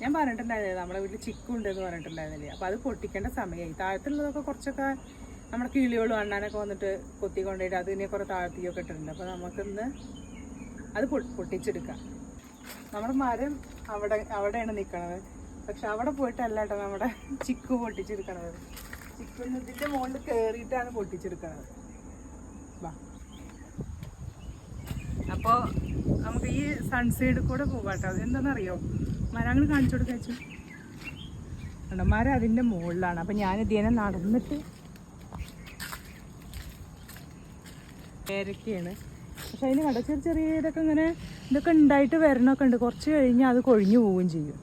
ഞാൻ പറഞ്ഞിട്ടുണ്ടായിരുന്നില്ലേ നമ്മുടെ വീട്ടിൽ ചിക്കു എന്ന് പറഞ്ഞിട്ടുണ്ടായിരുന്നില്ലേ? അപ്പോൾ അത് പൊട്ടിക്കേണ്ട സമയമായി താഴത്തുള്ളതൊക്കെ കുറച്ചൊക്കെ നമ്മുടെ കിളിയോളും അണ്ണാനൊക്കെ വന്നിട്ട് കൊത്തിക്കൊണ്ടിട്ട് കൊണ്ടുപോയിട്ട് അത് ഇനി കുറേ താഴ്ത്തിയൊക്കെ ഇട്ടിട്ടുണ്ട്. അപ്പോൾ നമുക്കിന്ന് അത് പൊട്ടിച്ചെടുക്കാം. നമ്മുടെ മരം അവിടെ അവിടെയാണ് നിൽക്കണത് പക്ഷെ അവിടെ പോയിട്ടല്ല കേട്ടോ നമ്മുടെ ചിക്കു പൊട്ടിച്ചെടുക്കണത്. ചിക്കു ഇതിന്റെ മുകളിൽ കയറിയിട്ടാണ് പൊട്ടിച്ചെടുക്കണത്. വാ. അപ്പോൾ നമുക്ക് ഈ സൺസൈഡിൽ കൂടെ പോകാം കേട്ടോ എന്താണെന്നറിയോ മരങ്ങൾ കാണിച്ചു കൊടുക്കാച്ചു മരം അതിന്റെ മുകളിലാണ്. അപ്പം ഞാൻ ഇതിനെ നടന്നിട്ട് പേരൊക്കെയാണ്. പക്ഷെ അതിന് കണ്ട? ചെറിയ ചെറിയ ഇതൊക്കെ ഇങ്ങനെ ഇതൊക്കെ ഉണ്ടായിട്ട് വരണമൊക്കെ ഉണ്ട്. കുറച്ച് കഴിഞ്ഞാൽ അത് കൊഴിഞ്ഞു പോവുകയും ചെയ്യും.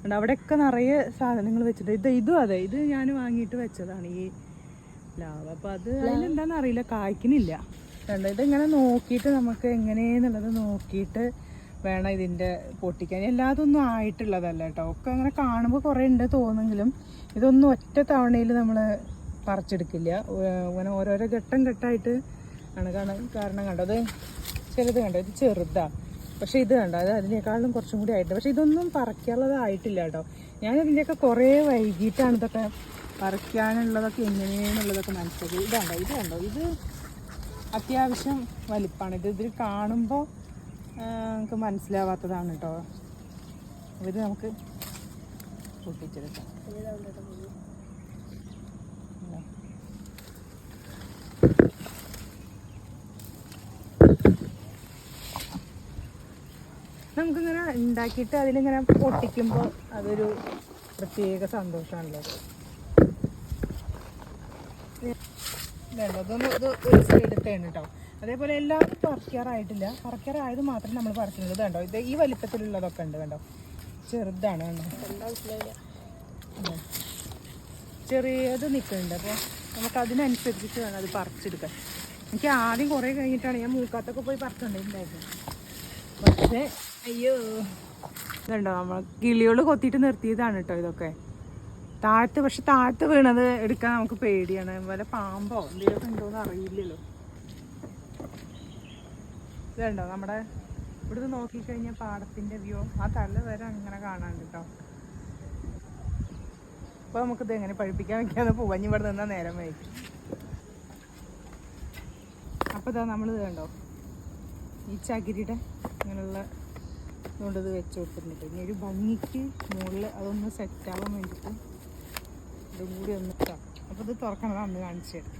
കണ്ടോ? അവിടെയൊക്കെ നിറയെ സാധനങ്ങൾ വെച്ചിട്ടുണ്ട്. ഇത് ഇതും അതെ. ഇത് ഞാൻ വാങ്ങിയിട്ട് വെച്ചതാണ് ഈ ലാവ്. അപ്പം അത് അതിലെന്താണെന്ന് അറിയില്ല. കായ്ക്കുന്നില്ല. കണ്ടോ? ഇതിങ്ങനെ നോക്കിയിട്ട് നമുക്ക് എങ്ങനെയെന്നുള്ളത് നോക്കിയിട്ട് വേണം ഇതിന്റെ പൊട്ടിക്കാൻ. എല്ലാതൊന്നും ആയിട്ടുള്ളതല്ല കേട്ടോ. ഒക്കെ അങ്ങനെ കാണുമ്പോൾ കുറേ ഉണ്ട് തോന്നുമെങ്കിലും ഇതൊന്നും ഒറ്റ തവണയിൽ നമ്മൾ പറിച്ചെടുക്കില്ല. ഇങ്ങനെ ഓരോരോ ഘട്ടം ഘട്ടമായിട്ട് ആണ് കാണാൻ കാരണം കണ്ടോ അത് ചിലത് കണ്ടോ? ഇത് ചെറുതാണ് പക്ഷെ ഇത് കണ്ടോ? അത് അതിനേക്കാളും കുറച്ചും കൂടി ആയിട്ട് പക്ഷെ ഇതൊന്നും പറിക്കാനുള്ളതായിട്ടില്ല കേട്ടോ. ഞാൻ ഇതിന്റെയൊക്കെ കുറേ വൈകിട്ടാണ് ഇതൊക്കെ പറിക്കാനുള്ളതൊക്കെ എങ്ങനെയാണെന്നുള്ളതൊക്കെ മനസ്സിലാക്കി ഇതുണ്ടോ ഇത് കണ്ടോ? ഇത് അത്യാവശ്യം വലിപ്പമാണ് ഇത് ഇതിൽ കാണുമ്പോൾ നമുക്ക് മനസ്സിലാവാത്തതാണ് കേട്ടോ ഇത് നമുക്ക് പൊട്ടിച്ചെടുക്കാം. നമുക്കിങ്ങനെ ഉണ്ടാക്കിയിട്ട് അതിലിങ്ങനെ പൊട്ടിക്കുമ്പോൾ അതൊരു പ്രത്യേക സന്തോഷമാണല്ലോ ഇതുണ്ടോ? ഇതൊന്ന് ഇത് സൈഡത്തെയാണ് കേട്ടോ അതേപോലെ എല്ലാവരും പറിക്കാറായിട്ടില്ല. പറിക്കാറായത് മാത്രമേ നമ്മൾ പറിക്കുന്നത് കണ്ടോ? ഇത് ഈ വലിപ്പത്തിലുള്ളതൊക്കെ ഉണ്ട് കണ്ടോ? ചെറുതാണ് കണ്ടോ. ചെറിയത് നിൽക്കുന്നുണ്ട് അപ്പോൾ നമുക്ക് അതിനനുസരിച്ചിട്ട് വേണം അത് പറിച്ചെടുക്കാൻ. എനിക്ക് ആദ്യം കുറേ കഴിഞ്ഞിട്ടാണ് ഞാൻ മൂക്കാത്തൊക്കെ പോയി പറിച്ചുകൊണ്ടിരുന്നായിരുന്നു പക്ഷേ അയ്യോ. ഇതുണ്ടോ? നമ്മൾ കിളികൾ കൊത്തിയിട്ട് നിർത്തിയതാണ് കേട്ടോ ഇതൊക്കെ. താഴത്ത് പക്ഷെ താഴ്ത്ത് വീണത് എടുക്കാൻ നമുക്ക് പേടിയാണ്. വല്ല പാമ്പോ എന്തെങ്കിലും ഉണ്ടോന്ന് അറിയില്ലല്ലോ. ഇതുണ്ടോ നമ്മുടെ ഇവിടുന്ന് നോക്കിക്കഴിഞ്ഞാൽ പാടത്തിന്റെ വ്യൂ. ആ തല വരെ അങ്ങനെ കാണാണ്ട് കേട്ടോ. അപ്പൊ നമുക്കിത് എങ്ങനെ പഴിപ്പിക്കാൻ വെക്കാതെ ഇനി ഇവിടെ നിന്നാ നേരം വൈകി. അപ്പൊ ഇതാ നമ്മളിത് കണ്ടോ ഈ ചകിരിയുടെ ഇങ്ങനെയുള്ള ഇതുകൊണ്ടത് ഇത് വെച്ച് കൊടുത്തിട്ടുണ്ട്. ഇനി ഒരു ഭംഗിക്ക് മുകളിൽ അതൊന്ന് സെറ്റാവാൻ വേണ്ടിയിട്ട് ഇതും കൂടി ഒന്ന് അപ്പോൾ ഇത് തുറക്കണതാണ് അന്ന് കാണിച്ചു തരാം.